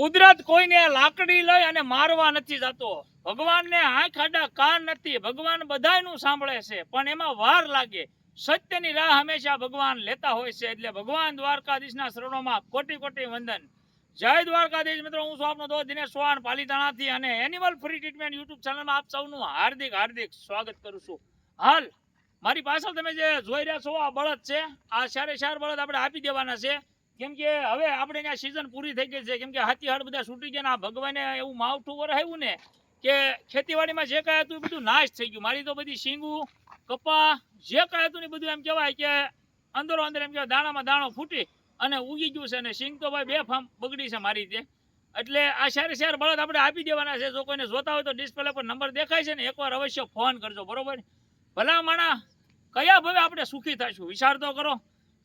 કુદરત કોઈને લાકડી લઈ અને મારવા નથી જતો. ભગવાનને આંખ આડા કાન નથી. ભગવાન બધાયનું સાંભળે છે. પણ એમાં વાર લાગે. સત્યની રાહ હંમેશા ભગવાન લેતા હોય છે. એટલે ભગવાન દ્વારકાધીશના શરણોમાં કોટી કોટી વંદન. જય દ્વારકાધીશ મિત્રો, હું છું આપનો દોસ્ત દિનેશ સોહાન પાલીતાણાથી અને એનિમલ ફ્રી ટ્રીટમેન્ટ યુટ્યુબ ચેનલમાં આપ સૌનું હાર્દિક હાર્દિક સ્વાગત કરું છું. હાલ, મારી પાછળ તમે જે જોઈ રહ્યા છો, આ બળદ છે. આ સારે ચાર બળદ આપણે આપી દેવાના છે. કેમ કે હવે આપણે ત્યાં સિઝન પૂરી થઈ ગઈ છે. કેમ કે હાથી હાડ બધા છૂટી ગયા ભગવાને એવું માવઠું વરાવ્યું ને કે ખેતીવાડીમાં જે કાંઈ હતું એ બધું નાશ થઈ ગયું. મારી તો બધી શીંગું, કપા, જે કાંઈ હતું ને બધું એમ કહેવાય કે અંદરો અંદર એમ કહેવાય દાણામાં દાણો ફૂટી અને ઉગી ગયું છે અને શીંગ તો ભાઈ બે ફામ બગડી છે મારી રીતે એટલે આ સારે શહેર બળદ આપણે આપી દેવાના છે. જો કોઈને જોતા હોય તો ડિસ્પ્લે પર નંબર દેખાય છે ને એકવાર અવશ્ય ફોન કરજો. બરોબર? ભલા માણા, કયા ભવે આપણે સુખી થઈશું? વિચાર તો કરો.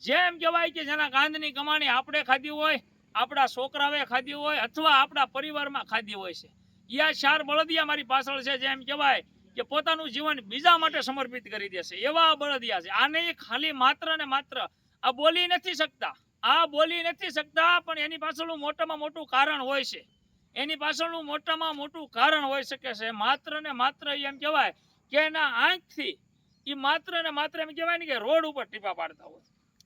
જેમ કહેવાય કે જેના કાંદની કમાણી આપણે ખાધી હોય, આપણા છોકરાઓએ ખાધી હોય અથવા આપણા પરિવારમાં ખાધી હોય છે. યા ચાર બળદિયા મારી પાછળ છે જેમ કહેવાય કે પોતાનું જીવન બીજા માટે સમર્પિત કરી દેશે એવા બળદિયા છે. આને ખાલી માત્ર ને માત્ર આ બોલી નથી શકતા. આ બોલી નથી શકતા, પણ એની પાછળનું મોટામાં મોટું કારણ હોય છે. એની પાછળનું મોટામાં મોટું કારણ હોઈ શકે છે. માત્ર ને માત્ર એમ કહેવાય કે એના આંખથી એ માત્ર ને માત્ર એમ કહેવાય ને કે રોડ ઉપર ટીપા પાડતા હોય.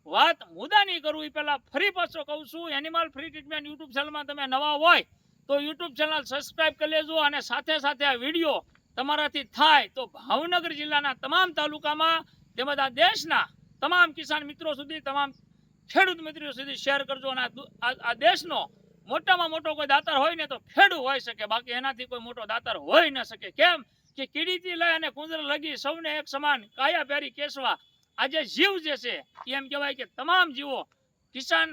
વાત મુદ્દાની કરું એ પહેલાં ફરી પાછો કહું છું એનિમલ ફ્રી ટ્રીટમેન્ટ યુટ્યુબ ચેનલમાં તમે નવા હોય, તો યુટ્યુબ ચેનલ સબસ્ક્રાઈબ કરી લેજો અને સાથે સાથે આ વીડિયો તમારાથી થાય તો ભાવનગર જિલ્લાના તમામ તાલુકામાં તેમજ આ દેશના તમામ કિસાન મિત્રો સુધી, તમામ ખેડૂત મિત્રો સુધી શેર કરજો અને આ દેશનો મોટામાં મોટો કોઈ દાતાર હોય ને તો ખેડૂત હોઈ શકે, બાકી એનાથી કોઈ મોટો દાતાર હોઈ ન શકે. કેમ? કે કીડીથી લઈ અને કુંદર લગી સૌને એક સમાન કાયા પહેરી કેસવા આજે જીવ જે છે, એમ કહેવાય કે તમામ જીવો કિસાન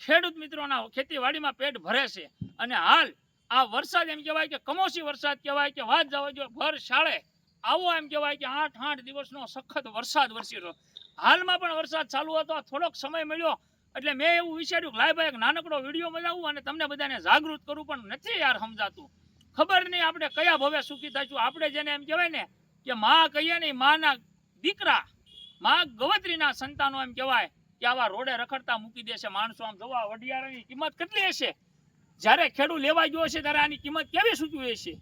ખેડૂત મિત્રોના ખેતીવાડીમાં પેટ ભરે છે. અને હાલ આ વરસાદ એમ કહેવાય કે કમોસી વરસાદ કહેવાય કે વાત જવા જો ભર શાળે આવો એમ કહેવાય કે આઠ આઠ દિવસનો સખત વરસાદ વરસી રહ્યો. હાલમાં પણ વરસાદ ચાલુ હતો થોડોક સમય મળ્યો. એટલે મેં એવું વિચાર્યું કે લાય ભાઈ એક નાનકડો વીડિયો બનાવું અને તમને બધાને જાગૃત કરું, પણ નથી યાર સમજાતું. ખબર નહીં આપણે કયા ભવે સુખી થઈશું આપણે જેને એમ કહેવાય ને કે માં કહીએ નહીં માના દીકરા માં ગવત્રીના સંતાનો એમ કહેવાય કે આવા રોડે રખડતા મૂકી દેશે માણસો. આમ જોવા વડિયારાની કિંમત કેટલી હશે? જ્યારે ખેડૂત લેવા ગયો હશે ત્યારે આની કિંમત કેવી સૂચવી હશે?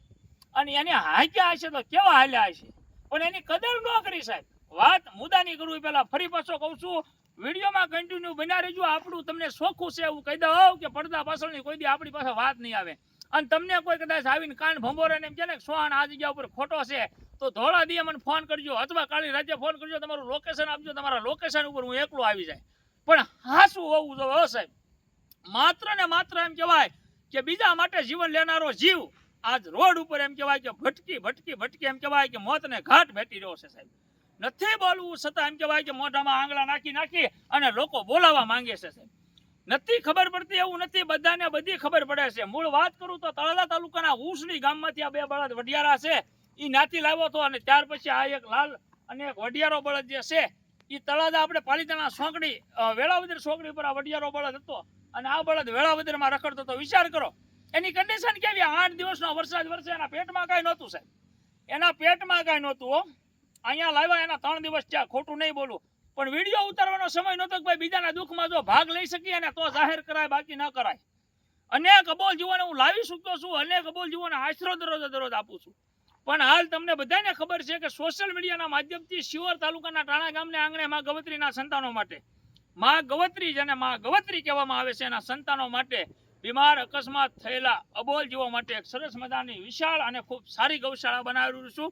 અને એને હાક્યા હશે તો કેવા હાલ્યા હશે? પણ એની કદર ન કરી સાહેબ. વાત મુદ્દાની કરવી પેલા ફરી પાછો કહું છું, વિડીયોમાં કન્ટિન્યુ બન્યા રહેજો. આપણું તમને શોખું છે એવું કહી દઉં કે પડદા પાછળની કોઈ દી આપણી પાસે વાત નહીં આવે. અને તમને કોઈ કદાચ આવીને કાન ભંભોરે એમ કે ને કે આ જગ્યા ઉપર ખોટો છે. તો ધોળા મને ફોન કરજો, અથવા કાળી રાજ્ય ફોન કરજો, તમારું લોકેશન આપજો, તમારા લોકેશન ઉપર હું એકલો આવી જાય. પણ હાસું હોવું જોઈએ, હો સાહેબ. માત્ર ને માત્ર એમ કહેવાય કે બીજા માટે જીવન લેનારો જીવ આજ રોડ ઉપર એમ કહેવાય કે ભટકી ભટકી ભટકી એમ કહેવાય કે મોતને ઘાટ ભેટી રહ્યો છે સાહેબ. નથી બોલવું છતાં એમ કહેવાય કે મોઢામાં આંગળા નાખી નાખી અને લોકો બોલાવા માંગે છે સાહેબ. નથી ખબર પડતી, એવું નથી, બધાને બધી ખબર પડે છે. મૂળ વાત કરું તો તળાજા તાલુકાના ઉસણી ગામમાંથી આ બે બળદ વઢિયારા છે. એ નાતી લાવ્યો હતો અને ત્યાર પછી આ એક લાલ અને એક વઢિયારો બળદ જે છે એ તળાજા આપણે પાલિતાણા સોંકડી વેળાવદર સોંકડી પર આ વઢિયારો બળદ હતો. અને આ બળદ વેળાવદરમાં રખડતો હતો. વિચાર કરો, એની કન્ડિશન કેવી? આઠ દિવસનો વરસાદ વરસે, એના પેટમાં કાંઈ નહોતું સાહેબ. એના પેટમાં કાંઈ નહોતું અહીંયા લાવ્યા, એના ત્રણ દિવસ ત્યાં ખોટું નહીં બોલું. પણ વીડિયો ઉતારવાનો સમય નહોતો કે ભાઈ બીજાના દુઃખમાં જો ભાગ લઈ શકીએ ને તો જાહેર કરાય, બાકી ન કરાય. અનેક અબોલ જીવોને હું લાવી શકતો છું, અનેક અબોલ જીવોને આશરો દરરોજ દરરોજ આપું છું. પણ હાલ તમને બધાને ખબર છે કે સોશિયલ મીડિયાના માધ્યમથી શિવર તાલુકાના ટાણા ગામને આંગણે માં ગવત્રીના સંતાનો માટે, માં ગવત્રી જેને માં ગવત્રી કહેવામાં આવે છે, એના સંતાનો માટે બીમાર અકસ્માત થયેલા અબોલ જીવો માટે એક સરસ મજાની વિશાળ અને ખૂબ સારી ગૌશાળા બનાવેલું છું.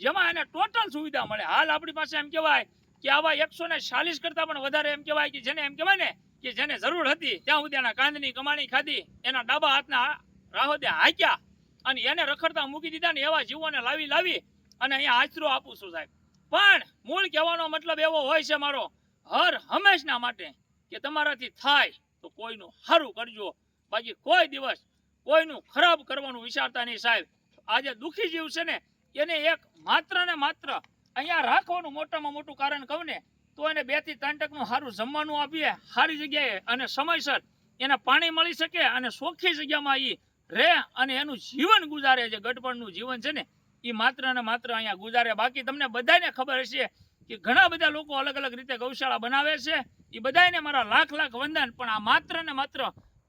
જેમાં એને ટોટલ સુવિધા મળે. હાલ આપણી પાસે એમ કહેવાય કે આવા એકસો ને ચાલીસ કરતા પણ વધારે એમ કહેવાય કે જેને એમ કહેવાય ને કે જેને જરૂર હતી, ત્યાં સુધી એના કાંદની કમાણી ખાધી, એના ડાબા હાથના રાહોદે હાક્યા. અને એને રખડતા મૂકી દીધા ને એવા જીવોને લાવી લાવી અને અહીંયા આશરો આપું છું સાહેબ. પણ મૂળ કહેવાનો મતલબ એવો હોય છે મારો, હર હંમેશના માટે કે તમારાથી થાય તો કોઈનું સારું કરજો. બાકી કોઈ દિવસ કોઈનું ખરાબ કરવાનું વિચારતા નહીં સાહેબ. આજે દુઃખી જીવ છે ને, એને એક માત્ર ને માત્ર અહીંયા રાખવાનું મોટામાં મોટું કારણ કહું ને, તો એને બેથી ત્રણ ટકનું સારું જમવાનું આપીએ, સારી જગ્યાએ અને સમયસર એને પાણી મળી શકે અને સોખી જગ્યામાં એ રહે અને એનું જીવન ગુજારે છે, ગઢપણનું જીવન છે ને એ માત્ર ને માત્ર અહીંયા ગુજારે. બાકી તમને બધાને ખબર હશે કે ઘણા બધા લોકો અલગ અલગ રીતે ગૌશાળા બનાવે છે. એ બધાને મારા લાખ લાખ વંદન, પણ આ માત્ર ને માત્ર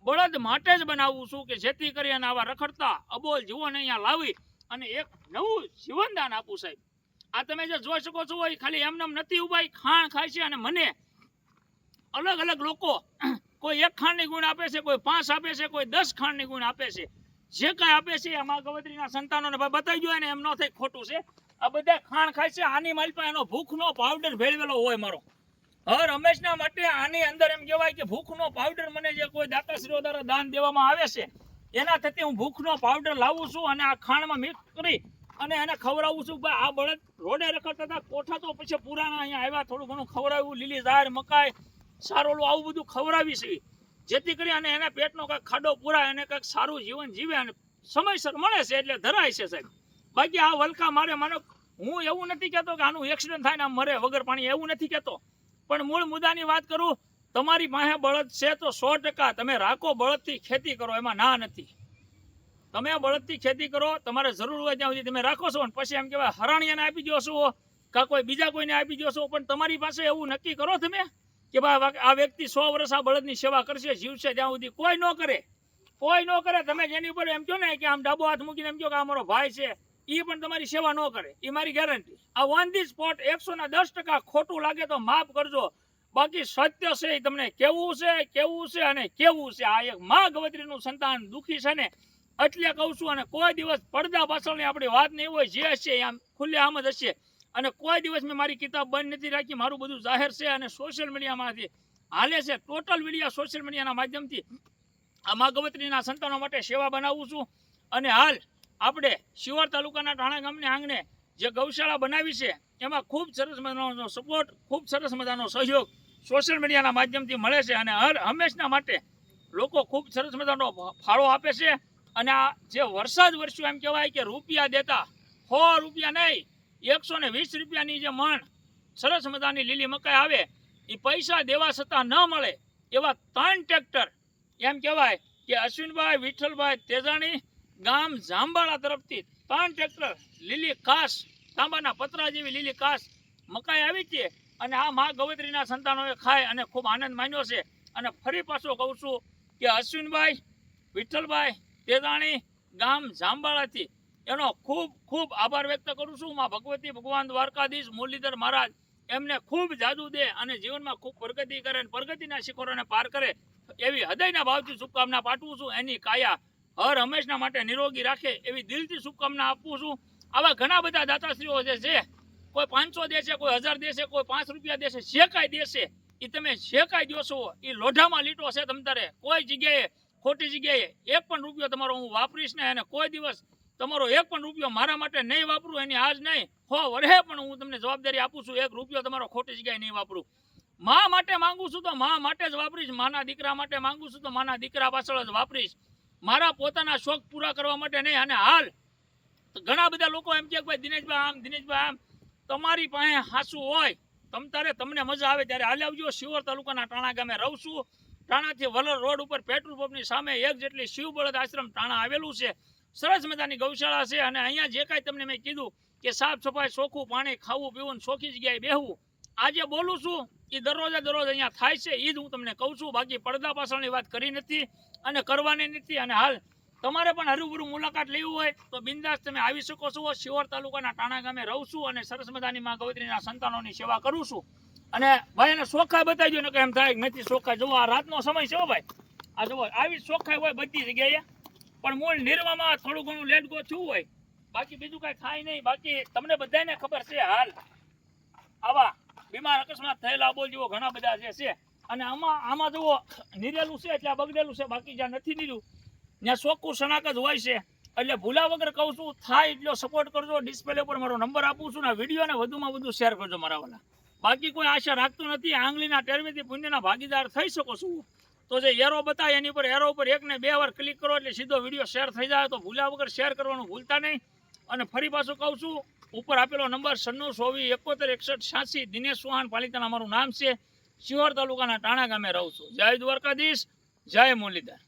બળદ માટે જ બનાવું છું કે જેથી કરી અને આવા રખડતા અબોલ જીવોને અહીંયા લાવી અને એક નવું જીવનદાન આપું સાહેબ. આ તમે જે જોઈ શકો છો એ ખાલી એમનેમ નથી ઊભા ખાણ ખાય છે અને મને અલગ અલગ લોકો કોઈ એક ખાંડની ગુણ આપે છે, કોઈ પાંચ આપે છે, કોઈ દસ ખાંડની ગુણ આપે છે. જે કાંઈ આપે છે એમાં ગવત્રીના સંતાનોને બતાવી જોઈએ ને એમ ન થાય ખોટું છે. આ બધા ખાણ ખાય છે, આની મારી પાસે એનો ભૂખનો પાવડર ભેળવેલો હોય મારો. હર હંમેશના માટે આની અંદર એમ કહેવાય કે ભૂખનો પાવડર મને જે કોઈ દાતાશ્રીઓ દ્વારા દાન દેવામાં આવે છે, એના થકી હું ભૂખનો પાવડર લાવું છું અને આ ખાંડમાં મિક્સ કરી અને એને ખવડાવું છું. ભાઈ આ બળદ રોડે રખડતા હતા, કોઠા તો પછી પુરાણા અહીંયા આવ્યા, થોડું ઘણું ખવડાવ્યું, લીલી ઝાર મકાઈ સારોલું આવું બધું ખવડાવી છે જેથી કરી અને એના પેટનો કાંઈક ખાડો પૂરાય અને કાંઈક સારું જીવન જીવે અને સમયસર મળે છે એટલે ધરાય છે સાહેબ. બાકી આ વલખા મારે માનો, હું એવું નથી કહેતો કે આનું એક્સિડન્ટ થાય ને આમ મરે વગર પાણી, એવું નથી કહેતો. પણ મૂળ મુદ્દાની વાત કરું, તમારી પાસે બળદ છે તો સો ટકા તમે રાખો બળદથી ખેતી કરો, એમાં ના નથી. તમે બળદથી ખેતી કરો, તમારે જરૂર હોય ત્યાં સુધી તમે રાખો છો પછી એમ કહેવાય, હરાણિયાને આપી દો છો, કાં કોઈ બીજા કોઈને આપી દો છો, પણ તમારી પાસે એવું નક્કી કરો તમે? કે ભાઈ આ વ્યક્તિ સો વર્ષ આ બળદની સેવા કરશે, જીવશે ત્યાં સુધી. કોઈ ન કરે. કોઈ ન કરે. તમે જેની ઉપર એમ કહો ને કે આમ ડાબો હાથ મૂકીને એમ કહો કે આ ભાઈ છે એ પણ તમારી સેવા ન કરે. એ મારી ગેરંટી આ ઓન ધી સ્પોટ એકસો ના દસ ટકા ખોટું લાગે તો માફ કરજો. બાકી સત્ય છે એ તમને કેવું છે કેવું છે અને કેવું છે? આ એક મા ગવત્રીનું સંતાન દુઃખી છે ને, એટલે કહું છું અને કોઈ દિવસ પડદા પાછળની આપણી વાત નહીં હોય, જે હશે આમ ખુલ્લે આમ જ હશે. અને કોઈ દિવસ મેં મારી કિતાબ બંધ નથી રાખી, મારું બધું જાહેર છે અને સોશિયલ મીડિયામાંથી હાલે છે. ટોટલ મીડિયા સોશિયલ મીડિયાના માધ્યમથી આ માગવત્રીના સંતાનો માટે સેવા બનાવું છું. અને હાલ આપણે શિવર તાલુકાના ટાણા ગામને આંગણે જે ગૌશાળા બનાવી છે, એમાં ખૂબ સરસ મજાનો સપોર્ટ ખૂબ સરસ મજાનો સહયોગ સોશિયલ મીડિયાના માધ્યમથી મળે છે. અને હર હંમેશના માટે લોકો ખૂબ સરસ મજાનો ફાળો આપે છે. અને આ જે વરસાદ વરસ્યું એમ કહેવાય કે રૂપિયા દેતા, સો રૂપિયા નહીં એકસો ને વીસ રૂપિયાની જે મણ સરસ મજાની લીલી મકાઈ આવે, એ પૈસા દેવા છતાં ન મળે એવા ત્રણ ટ્રેક્ટર. એમ કહેવાય કે અશ્વિનભાઈ, વિઠ્ઠલભાઈ તેજાણી ગામ જાંબાળા તરફથી ત્રણ ટ્રેક્ટર લીલી કાસ તાંબાના પતરા જેવી લીલી કાસ મકાઈ આવી છે અને આ મા ગવત્રીના સંતાનોએ ખાય અને ખૂબ આનંદ માન્યો છે. અને ફરી પાછો કહું છું કે અશ્વિનભાઈ, વિઠ્ઠલભાઈ તેજાણી ગામ જાંબાળાથી એનો ખૂબ ખૂબ આભાર વ્યક્ત કરું છું. માં ભગવતી ભગવાન દ્વારકાધીશ મુરલીધર મહારાજ એમને ખૂબ જાદુ દે અને જીવનમાં ખૂબ પ્રગતિ કરે અને પ્રગતિના શિખરોને પાર કરે એવી હૃદયના ભાવથી શુભકામના પાઠવું છું. એની કાયા હર હંમેશના માટે નિરોગી રાખે એવી દિલથી શુભકામના આપું છું. આવા ઘણા બધા દાતાશ્રીઓ જે છે, કોઈ પાંચસો દેશે, કોઈ હજાર દેશે, કોઈ પાંચ રૂપિયા દેશે જે કાંઈ દેશે એ તમે જે કાંઈ દો છો. એ લોઢામાં લીટો છે તમ તારે. કોઈ જગ્યાએ, ખોટી જગ્યાએ એક પણ રૂપિયો તમારો હું વાપરીશ ને અને કોઈ દિવસ તમારો એક પણ રૂપિયો મારા માટે નહીં વાપરું, એની આજ નહીં, હો વરહે પણ હું તમને જવાબદારી આપું છું, એક રૂપિયો તમારો ખોટી જગ્યાએ નહીં વાપરું. મા માટે માંગુ છું તો મા માટે જ વાપરીશ, માના દીકરા માટે માંગુ છું તો માના દીકરા પાછળ જ વાપરીશ. મારા પોતાના શોખ પૂરા કરવા માટે નહીં, અને હાલ ઘણા બધા લોકો એમ કે ભાઈ, દિનેશભાઈ આમ દિનેશભાઈ આમ. તમારી પાસે હાસું હોય, તમ તારે તમને મજા આવે ત્યારે હાલ આવજો, શિવર તાલુકાના ટાણા ગામે રહું છું. ટાણાથી વલર રોડ ઉપર પેટ્રોલ પંપની સામે એક જેટલી શિવ બળદ આશ્રમ ટાણા આવેલું છે. સરસ મજાની ગૌશાળા છે અને અહીંયા જે કાંઈ તમને મેં કીધું કે સાફ સફાઈ ચોખ્ખું પાણી, ખાવું, પીવું ચોખ્ખી જગ્યાએ બેહવું, આજે બોલું છું એ દરરોજે દરરોજ અહીંયા થાય છે એ જ હું તમને કહું છું. બાકી પડદા પાછળની વાત કરી નથી અને કરવાની નથી અને હાલ તમારે પણ હરુભરું મુલાકાત લેવી હોય તો બિંદાસ તમે આવી શકો છો. શિવર તાલુકાના ટાણા ગામે રહું છું અને સરસ મજાની માં ગૌત્રીના સંતાનોની સેવા કરું છું. અને ભાઈ એને ચોખ્ખાઈ બતાવી દો ને કે એમ થાય નથી ચોખ્ખાઈ જોવો આ રાતનો સમય છે ભાઈ. આ જુઓ, આવી શોખાઈ હોય બધી જગ્યાએ. પણ મૂળ નિર્વામાં થોડું ઘણું લેટ થયું હોય. બાકી બીજું કાંઈ થાય નહીં. બાકી તમને બધાને ખબર છે હાલ. આવા બીમાર અકસ્માત થયેલા બોલ જેવો ઘણા બધા જે છે. અને આમાં આમાં જુઓ, નીરેલું છે એટલે બગડેલું છે. બાકી જ્યાં નથી નીર્યું, ત્યાં ચોખ્ખું સણાક હોય છે. એટલે ભૂલા વગર કહું છું, થાય એટલો સપોર્ટ કરજો. ડિસ્પ્લે ઉપર મારો નંબર આપું છું ને વિડીયોને વધુમાં વધુ શેર કરજો મારા વાલા. બાકી કોઈ આશા રાખતો નથી આંગળીના ટેરવેથી પુણ્યના ભાગીદાર થઈ શકો છો. તો જે એરો બતાવે એની ઉપર એરો ઉપર એક ને બે વાર ક્લિક કરો એટલે સીધો વીડિયો શેર થઈ જાય. તો ભૂલ્યા વગર શેર કરવાનું ભૂલતા નહીં. અને ફરી પાછું કહું છું, ઉપર આપેલો નંબર સન્નું ચોવીસ, એકોતેર, એકસઠ, છ્યાસી, દિનેશ ચૌહાણ પાલિતાના મારું નામ છે. શિહોર તાલુકાના ટાણા ગામે રહું છું. જય દ્વારકાધીશ, જય મુરલીધર.